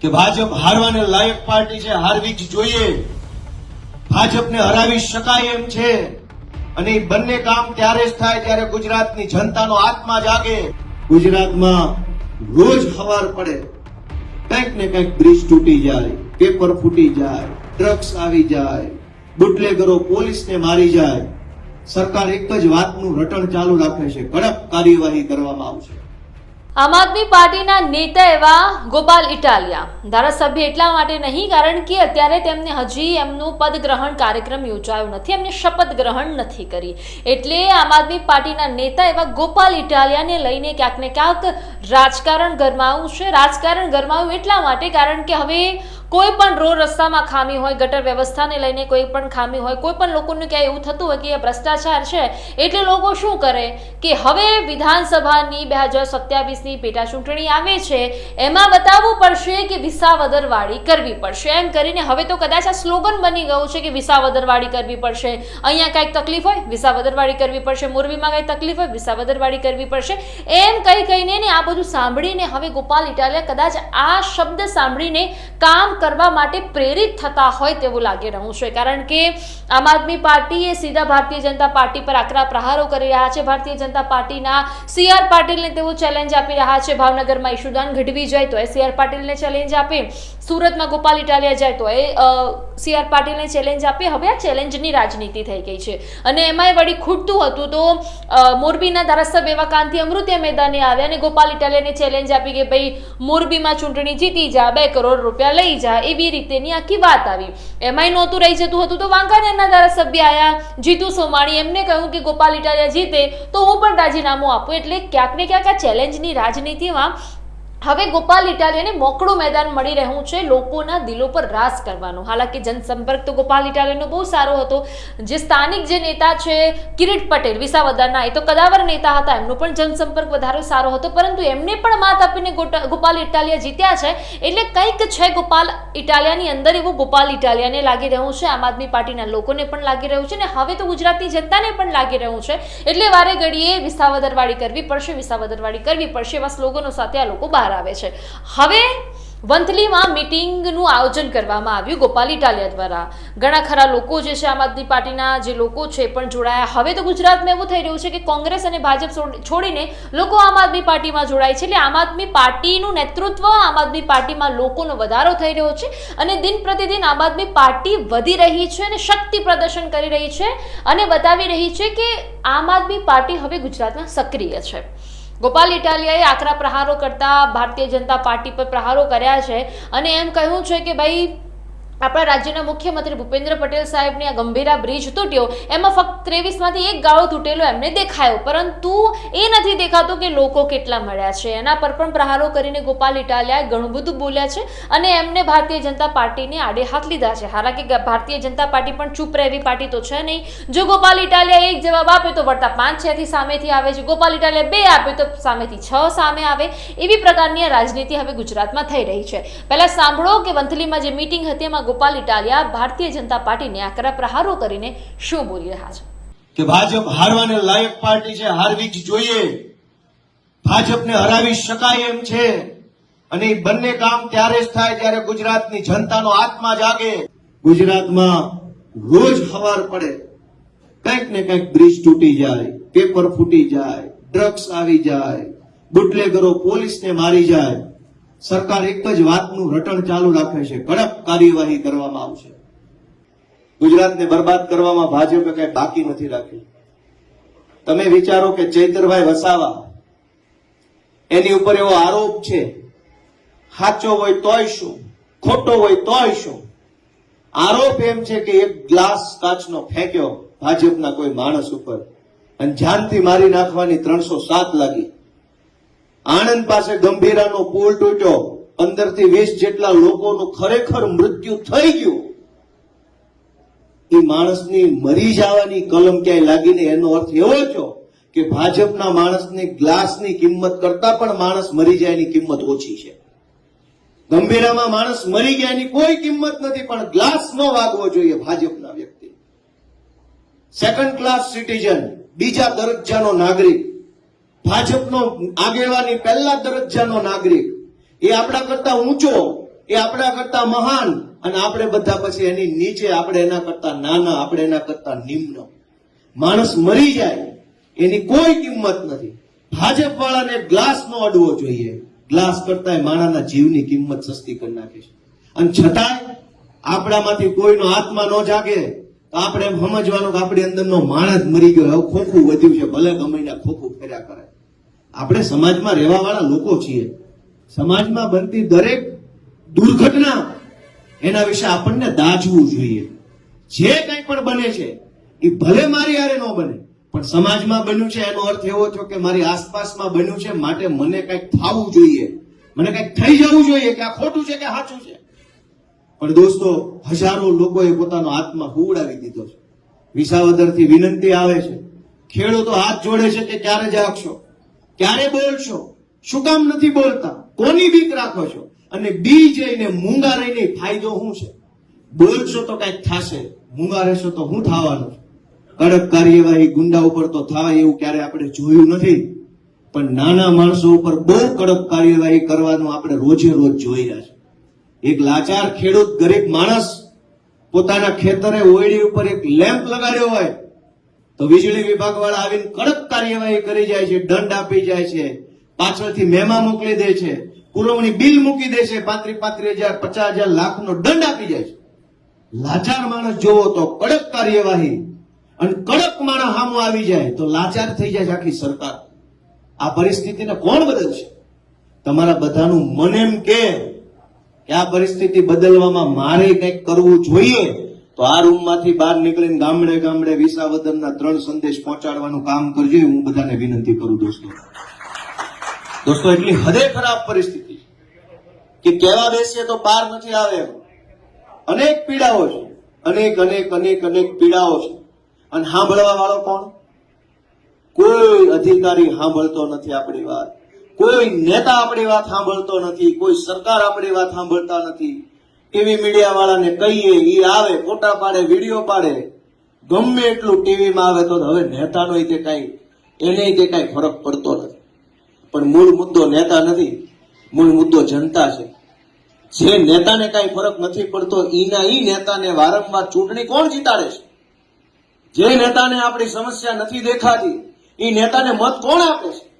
કે ભાજપ હારવાને લાયક પાર્ટી છે, હારવી જ જોઈએ. ભાજપને હરાવી શકાય એમ છે. અને એ બંને કામ ત્યારે જ થાય ત્યારે ગુજરાતની જનતાનો આત્મા જાગે. ગુજરાતમાં રોજ ખબર પડે. કંઈક ને કંઈક બ્રિજ તૂટી જાય, પેપર ફૂટી જાય, ડ્રગ્સ આવી જાય, બુટલેગરો પોલીસને મારી જાય. સરકાર એક જ વાતનું રટણ ચાલુ રાખે છે, કડક કાર્યવાહી કરવામાં આવશે. આમ આદમી પાર્ટીના નેતા એવા ગોપાલ ઇટાલિયા. ધારાસભ્ય એટલા માટે નહીં, કારણ કે અત્યારે તેમને હજી એમનું પદગ્રહણ કાર્યક્રમ યોજાયો નથી, એમને શપથ ગ્રહણ નથી કરી. એટલે આમ આદમી પાર્ટીના નેતા એવા ગોપાલ ઇટાલિયાને લઈને ક્યાંક ને ક્યાંક રાજકારણ ગરમાવું છે. રાજકારણ ગરમાવું એટલા માટે, કારણ કે હવે કોઈ પણ રોડ રસ્તામાં ખામી હોય, ગટર વ્યવસ્થાને લઈને કોઈ પણ ખામી હોય, કોઈ પણ લોકોને ક્યાંય એવું થતું હોય કે એ ભ્રષ્ટાચાર છે, એટલે લોકો શું કરે કે હવે વિધાનસભાની બે હજાર સત્યાવીસની પેટા ચૂંટણી આવે છે, એમાં બતાવવું પડશે કે વિસાવદરવાળી કરવી પડશે. એમ કરીને હવે તો કદાચ આ સ્લોગન બની ગયું છે કે વિસાવદરવાળી કરવી પડશે. અહીંયા કાંઈક તકલીફ હોય, વિસાવદરવાળી કરવી પડશે. મોરબીમાં કાંઈ તકલીફ હોય, વિસાવદરવાળી કરવી પડશે. એમ કહી કહીને આ બધું સાંભળીને હવે ગોપાલ ઇટાલિયા કદાચ આ શબ્દ સાંભળીને કામ કરવા માટે પ્રેરિત થતા હોય તેવું લાગી રહ્યું છે. કારણ કે આમ આદમી પાર્ટી એ સીધા ભારતીય જનતા પાર્ટી પર આકરા પ્રહારો કરી રહ્યા છે. ભારતીય જનતા પાર્ટીના સી પાટીલને તેઓ ચેલેન્જ આપી રહ્યા છે. ભાવનગરમાં ઈશુદાન ઘટવી જાય તો એ સી પાટીલને ચેલેન્જ આપે. સુરતમાં ગોપાલ ઇટાલિયા જાય તો એ સી આર પાટીલને ચેલેન્જ આપી. હવે આ ચેલેન્જની રાજનીતિ થઈ ગઈ છે. અને એમાંય વળી ખૂટતું હતું તો મોરબીના ધારાસભ્ય એવા કાંતિ અમૃતિયા મેદાને આવ્યા અને ગોપાલ ઇટાલિયાને ચેલેન્જ આપી કે ભાઈ, મોરબીમાં ચૂંટણી જીતી જા, બે કરોડ રૂપિયા લઈ જા, એવી રીતેની આખી વાત આવી. એમાંય નહોતું રહી જતું હતું તો વાંકાનેરના ધારાસભ્ય આવ્યા જીતુ સોમાણી એમને કહ્યું કે ગોપાલ ઇટાલિયા જીતે, તો હું પણ રાજીનામું આપું. એટલે ક્યાંક ને ક્યાંક આ ચેલેન્જની રાજનીતિમાં હવે ગોપાલ ઇટાલિયાને મોકળું મેદાન મળી રહ્યું છે. લોકોના દિલો પર રાસ કરવાનો. હાલાકી જનસંપર્ક તો ગોપાલ ઇટાલિયાનો બહુ સારો હતો. જે સ્થાનિક જે નેતા છે, કિરીટ પટેલ, વિસાવદરના, એ તો કદાવર નેતા હતા. એમનો પણ જનસંપર્ક વધારે સારો હતો. પરંતુ એમને પણ માત આપીને ગોપાલ ઇટાલિયા જીત્યા છે. એટલે કંઈક છે ગોપાલ ઇટાલિયાની અંદર એવું ગોપાલ ઇટાલિયાને લાગી રહ્યું છે. આમ આદમી પાર્ટીના લોકોને પણ લાગી રહ્યું છે ને હવે તો ગુજરાતની જનતાને પણ લાગી રહ્યું છે. એટલે વારે ઘડીએ વિસાવદરવાળી કરવી પડશે, વિસાવદરવાળી કરવી પડશે એવા સ્લોગનો સાથે આ લોકો બહાર આવે છે. હવે વંથલીમાં મિટિંગનું આયોજન કરવામાં આવ્યું ગોપાલ ઇટાલિયા દ્વારા. ઘણા ખરા લોકો જે છે આમ આદમી પાર્ટીના જે લોકો છે પણ જોડાયા. હવે તો ગુજરાતમાં એવું થઈ રહ્યું છે કે કોંગ્રેસ અને ભાજપ છોડ- છોડીને લોકો આમ આદમી પાર્ટીમાં જોડાય છે. એટલે આમ આદમી પાર્ટીનું નેતૃત્વ આમ આદમી પાર્ટીમાં લોકોનો વધારો થઈ રહ્યો છે અને દિન પ્રતિદિન આમ આદમી પાર્ટી વધી રહી છે અને શક્તિ પ્રદર્શન કરી રહી છે અને બતાવી રહી છે કે આમ આદમી પાર્ટી હવે ગુજરાતમાં સક્રિય છે. ગોપાલ ઇટાલિયાએ આકરા પ્રહારો કરતા ભારતીય જનતા પાર્ટી પર પ્રહારો કર્યા છે અને એમ કહ્યું છે કે ભાઈ આપણા રાજ્યના મુખ્યમંત્રી ભૂપેન્દ્ર પટેલ સાહેબની આ ગંભીરા બ્રિજ તૂટ્યો, એમાં ફક્ત ત્રેવીસમાંથી એક ગાળો તૂટેલો એમને દેખાયો. પરંતુ એ નથી દેખાતું કે લોકો કેટલા મળ્યા છે. એના પર પણ પ્રહારો કરીને ગોપાલ ઇટાલિયાએ ઘણું બધું બોલ્યા છે અને એમને ભારતીય જનતા પાર્ટીને આડે હાથ લીધા છે. હાલાકી ભારતીય જનતા પાર્ટી પણ ચૂપ રહેવી પાર્ટી તો છે નહીં. જો ગોપાલ ઇટાલિયા એક જવાબ આપે તો વળતા પાંચ છથી સામેથી આવે છે. ગોપાલ ઇટાલિયા બે આપે તો સામેથી છ સામે આવે. એવી પ્રકારની રાજનીતિ હવે ગુજરાતમાં થઈ રહી છે. પહેલાં સાંભળો કે વંથલીમાં જે મિટિંગ હતી એમાં ગોપાલ ઇટાલિયા ભારતીય જનતા પાર્ટીને આકરા પ્રહારો કરીને શું બોલી રહ્યા છે. કે ભાજપ હારવાને લાયક પાર્ટી છે, હારવી જ જોઈએ. ભાજપને હરાવી શકાય એમ છે. અને બંને કામ ત્યારે જ થાય ત્યારે ગુજરાતની જનતાનો આત્મા જાગે. ગુજરાતમાં રોજ ખબર પડે. કંઈક ને કંઈક બ્રિજ તૂટી જાય, પેપર ફૂટી જાય, ડ્રગ્સ આવી જાય, બુટલેગરો પોલીસને મારી જાય. સરકાર એક જ વાતનું રટણ ચાલુ રાખે છે. કડક કાર્યવાહી કરવામાં આવશે. ગુજરાતને બરબાદ કરવામાં ભાજપે કઈ બાકી નથી રાખ્યું. તમે વિચારો કે ચૈતરભાઈ વસાવા, એની ઉપર એવો આરોપ છે, સાચો હોય તોય શું, ખોટો હોય તોય શું? આરોપ એમ છે કે એક ગ્લાસ કાચનો ફેંક્યો ભાજપના કોઈ માણસ ઉપર અને જાનથી મારી નાખવાની ત્રણસો સાત લાગી. આણંદ પાસે ગંભીરાનો પુલ તૂટ્યો. પંદરથી વીસ જેટલા લોકોનું ખરેખર મૃત્યુ થઈ ગયું. એ માણસની મરી જવાની કલમ ક્યાંય લાગીને એનો અર્થ એવો થયો કે ભાજપના માણસની ગ્લાસની કિંમત કરતા પણ માણસ મરી જાય એની કિંમત ઓછી છે. ગંભીરામાં માણસ મરી ગયા એની કોઈ કિંમત નથી, પણ ગ્લાસ ન વાગવો જોઈએ ભાજપના વ્યક્તિ. સેકન્ડ ક્લાસ સિટીઝન બીજા દરજ્જાનો નાગરિક. ભાજપનો આગેવાની પહેલા દરજ્જાનો નાગરિક, એ આપણા કરતા ઊંચો, એ આપણા કરતા મહાન, અને આપણે બધા પછી એની નીચે આપણે એના કરતા નાના, આપણે એના કરતા નિમ્ન. માણસ મરી જાય, એની કોઈ કિંમત નથી. ભાજપ વાળાને ગ્લાસ નો અડવો જોઈએ. ગ્લાસ કરતા માણાના જીવની કિંમત સસ્તી કરી નાખે છે. અને છતાંય આપણામાંથી કોઈનો આત્મા ન જાગે, તો આપણે એમ સમજવાનું કે આપણી અંદરનો માણસ મરી ગયો, હવે ખોખું વધ્યું છે, ભલે ગમે ખોખું ફેર્યા કરે. આપણે સમાજમાં રહેવા વાળા લોકો છીએ. સમાજમાં બનતી દરેક દુર્ઘટના એના વિશે આપણને દાજવું જોઈએ. જે કંઈ પણ બને છે, એ ભલે મારી હારે ન બને, પણ સમાજમાં બન્યું છે, એનો અર્થ એવો થયો કે મારી આસપાસમાં બન્યું છે, માટે મને કંઈક થવું જોઈએ. મને કંઈક થઈ જવું જોઈએ કે આ ખોટું છે કે સાચું છે. પણ દોસ્તો, હજારો લોકોએ પોતાનો આત્મા હુવડાવી દીધો છે. વિસાવદરથી વિનંતી આવે છે. ખેડૂતો હાથ જોડે છે કે ક્યારે જાગશો? ક્યારે બોલશો? શું કામ નથી બોલતા? કોની બીક રાખો છો? અને બી જઈને મૂંગા રહીને ફાયદો શું છે? બોલશો તો કંઈક થશે, મૂંગા રહેશો તો શું થવાનું? કડક કાર્યવાહી ગુંડા ઉપર તો થાય એવું ક્યારે આપણે જોયું નથી. પણ નાના માણસો ઉપર બહુ કડક કાર્યવાહી કરવાનું આપણે રોજે રોજ જોઈ રહ્યા છે. એક લાચાર ખેડૂત ગરીબ માણસ પોતાના ખેતરે ઓયડી ઉપર એક લેમ્પ લગાડ્યો હોય તો વીજળી વિભાગ વાળા આવીને કડક કાર્યવાહી કરી જાય છે, દંડ આપી જાય છે, પાછળથી મહેમા મોકલી દે છે, પુરવણી બિલ મૂકી દે છે પાંત્રીસ પાંત્રીસ હજાર, પચાસ હજાર, લાખનો દંડ આપી જાય છે. લાચાર માણસ જોવો તો કડક કાર્યવાહી અને કડક માણસ સામો આવી જાય તો લાચાર થઈ જાય છે આખી સરકાર. આ પરિસ્થિતિને કોણ બદલશે? તમારા બધાનું મન એમ કે આ પરિસ્થિતિ બદલવામાં મારે કંઈક કરવું જોઈએ. તો આ રૂમમાંથી બહાર નીકળીને ગામડે ગામડે વિસાવદરના ત્રણ સંદેશ પહોંચાડવાનું કામ કરજો હું બધાને વિનંતી કરું દોસ્તો. દોસ્તો, એટલી હદે ખરાબ પરિસ્થિતિ કે કહેવા બેસીએ તો પાર નથી આવે અનેક પીડાઓ છે. અનેક અનેક અનેક અનેક પીડાઓ છે. અને સાંભળવા વાળો કોણ? કોઈ અધિકારી સાંભળતો નથી આપણી વાત. કોઈ નેતા આપણી વાત સાંભળતો નથી. કોઈ સરકાર આપણી વાત સાંભળતા નથી. ટીવી મીડિયા વાળાને કહીએ એ આવે, ફોટા પાડે, વીડિયો પાડે. ગમે એટલું ટીવીમાં આવે તો હવે નેતાનો તે કાંઈ, એને તે કાંઈ ફરક પડતો નથી. પણ મૂળ મુદ્દો નેતા નથી, મૂળ મુદ્દો જનતા છે. જે નેતાને કાંઈ ફરક નથી પડતો એના એ નેતાને વારંવાર ચૂંટણી કોણ જીતાડે છે? જે નેતાને આપણી સમસ્યા નથી દેખાતી એ નેતાને મત કોણ આપે છે?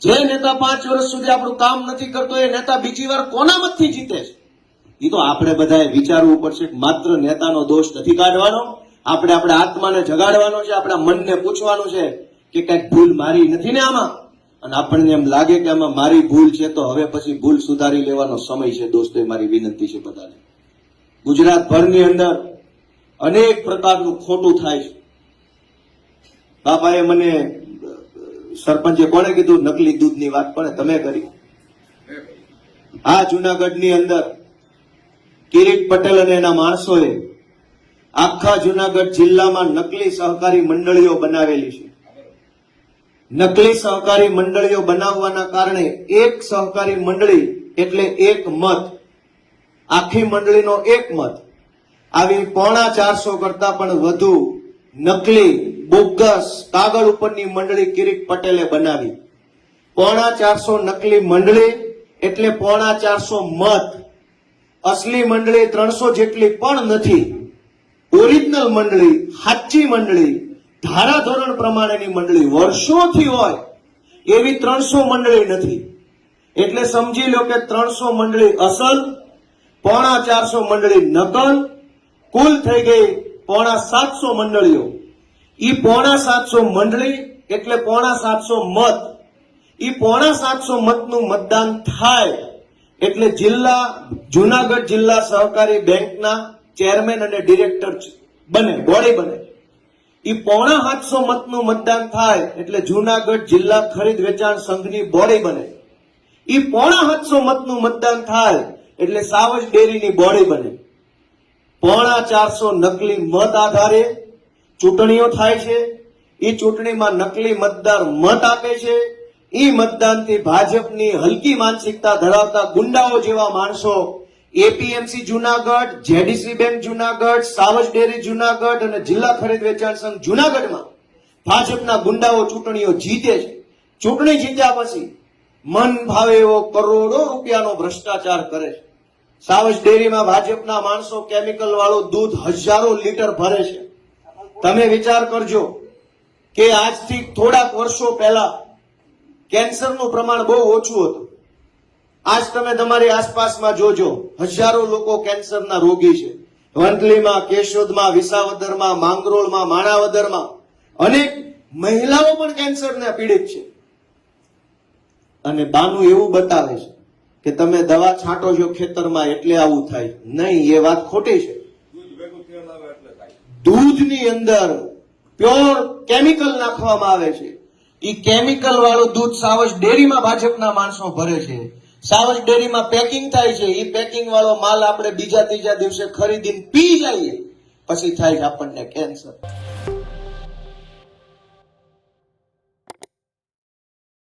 જે નેતા પાંચ વર્ષ સુધી આપણું કામ નથી કરતો, એ નેતા બીજી વાર કોના મતથી જીતે છે? એ તો આપણે બધાએ વિચારવું પડશે કે માત્ર નેતાનો દોષ નથી કાઢવાનો આપણે આપણા આત્માને જગાડવાનો છે આપણા મનને પૂછવાનું છે કે કંઈક ભૂલ મારી નથી ને આમાં? અને આપણને એમ લાગે કે આમાં મારી ભૂલ છે તો હવે પછી ભૂલ સુધારી લેવાનો સમય છે દોસ્તો એ મારી વિનંતી છે બધાને. ગુજરાતભરની અંદર અનેક પ્રકારનું ખોટું થાય છે. બાપાએ મને સરપંચે કોને કીધું? નકલી દૂધની વાત પણ તમે કરી. આ જુનાગઢની અંદર કિરીટ પટેલ અને એના માણસોએ આખા જુનાગઢ જિલ્લામાં નકલી સહકારી મંડળીઓ બનાવેલી છે. નકલી સહકારી મંડળીઓ બનાવવાના કારણે એક સહકારી મંડળી એટલે એક મત. આખી મંડળીનો એક મત. આવી પોણા ચારસો કરતા પણ વધુ નકલી, બોગસ, કાગળ ઉપરની મંડળી કિરીટ પટેલે બનાવી. પોણા ચારસો નકલી મંડળી એટલે પોણા ચારસો મત. અસલી મંડળી ત્રણસો જેટલી પણ નથી. ઓરિજિનલ મંડળી, સાચી મંડળી, ધારાધોરણ પ્રમાણેની મંડળી વર્ષોથી હોય, એવી ત્રણસો મંડળી નથી. એટલે સમજી લો કે ત્રણસો મંડળી અસલ, પોણા ચારસો મંડળી નકલ, કુલ થઈ ગઈ પોણા સાતસો મંડળીઓ. ઈ પોણા સાતસો મંડળી એટલે પોણા સાતસો મત. ઈ પોણા સાતસો મતનું મતદાન થાય. એટલે જિલ્લા, જુનાગઢ જિલ્લા સહકારી બેંકના ચેરમેન અને ડિરેક્ટર બને બોડી બને. એ પોણા સાતસો મતનું મતદાન થાય એટલે જુનાગઢ જિલ્લા ખરીદ વેચાણ સંઘની બોડી બને. એ પોણા સાતસો મતનું મતદાન થાય એટલે સાવજ ડેરીની બોડી બને. પોણા ચારસો નકલી મત આધારે ચૂંટણીઓ થાય છે. એ ચૂંટણીમાં નકલી મતદાર મત આપે છે. એ મતદાનથી ભાજપની હલકી માનસિકતા ધરાવતા ગુંડાઓ જેવા માણસો APMC Junagadh JDC bank Junagadh, Savaj dairy Junagadh અને જિલ્લા ખરીદ વેચાણ સંઘ જુનાગઢમાં ભાજપના ગુંડાઓ ચૂંટણીઓ જીતે છે. ચૂંટણી જીત્યા પછી મન ભાવે એવો કરોડો રૂપિયાનો ભ્રષ્ટાચાર કરે છે. સાવજ ડેરીમાં ભાજપના માણસો કેમિકલ વાળું દૂધ હજારો લીટર ભરે છે. તમે વિચાર કરજો કે આજથી થોડાક વર્ષો પહેલા કેન્સરનું પ્રમાણ બહુ ઓછું હતું. આજ તમે તમારી આસપાસમાં જોજો, હજારો લોકો કેન્સરના રોગી છે. વંથલીમાં કેશોદમાં, વિસાવદરમાં, માંગરોળમાં, માણાવદરમાં અનેક મહિલાઓ પણ કેન્સરને પીડિત છે. અને બાનું એવું બતાવે છે કે તમે દવા છાંટો છો ખેતરમાં એટલે આવું થાય. નહીં, એ વાત ખોટી છે. દૂધની અંદર પ્યોર કેમિકલ નાખવામાં આવે છે. ઈ કેમિકલ વાળું દૂધ સાવજ ડેરીમાં ભાજપના માણસો ભરે છે. સાવજ ડેરીમાં પેકિંગ થાય છે. ઈ પેકિંગ વાળો માલ આપણે બીજા ત્રીજા દિવસે ખરીદીને પી જઈએ. પછી થાય છે આપણને કેન્સર